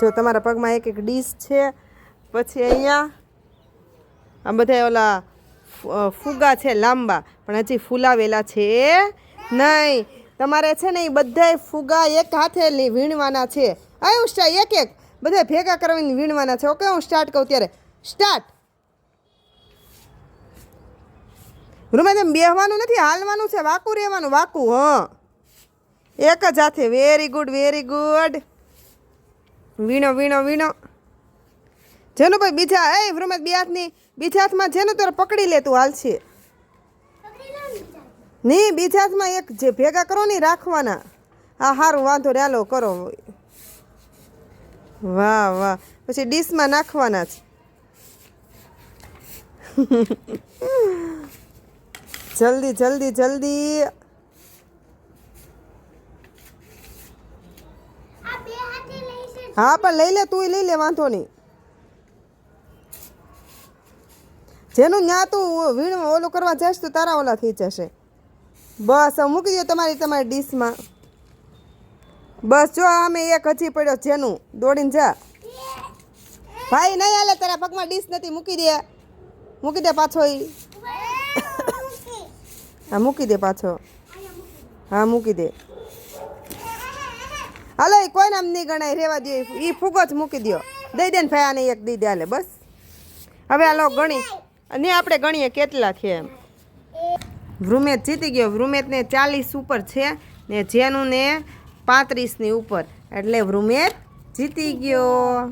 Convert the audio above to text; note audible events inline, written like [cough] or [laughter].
જો તમારા પગમાં એક એક ડીશ છે, પછી અહીંયા આ બધા ઓલા ફુગા છે લાંબા, પણ હજી ફૂલાવેલા છે નહીં. તમારે છે ને એ બધાય ફુગા એક હાથે વીણવાના છે. આ હું સ્ટા એક એક. બધા ભેગા કરવાની વીણવાના છે. ઓકે, હું સ્ટાર્ટ કહું ત્યારે. સ્ટાર્ટ રૂમે તેમ બેહવાનું નથી, હાલવાનું છે, વાકું રહેવાનું, વાકું, હ. એક જ હાથે. વેરી ગુડ વેરી ગુડ વીણો વીણો વીણો. જેનું ભાઈ બીજા, એ વૃમેશ બે હાથની. બીજા હાથમાં જેનું તારે પકડી લે તું હાલશે નહીં બીજા હાથમાં એક જે ભેગા કરો ને રાખવાના. હા સારું વાંધો ને હાલો, કરો. વાહ વાહ. પછી ડીશમાં નાખવાના છે [laughs] જલ્દી જલ્દી જલ્દી. હા પણ લઈ લે તું લઈ લે વાંધો નહીં. જેનું ન્યા તું વીણ ઓલું કરવા જઈશ તો તારા ઓલા થઈ જશે. બસ મૂકી દો તમારી તમારી ડીશમાં. બસ જો અમે એક હજી પડ્યો જેનું. દોડીને જા. ભાઈ નહીં હાલે તારા પગમાં ડીશ નથી મૂકી દે. મૂકી દે પાછો ઈ. [laughs] હા મૂકી દે પાછો. હા મૂકી દે. હાલો, એ કોઈ નામ નહીં ગણાય, રેવા દો એ ફૂગો જ મૂકી દો દઈ દે ને ફયાને એક દઈ દે બસ. હવે હાલો ગણી ને આપણે ગણીએ કેટલા છે એમ. વૃમેત જીતી ગયો, વૃમેતને ચાલીસ ઉપર છે ને જેનું ને પાંત્રીસની ઉપર. એટલે વૃમેત જીતી ગયો.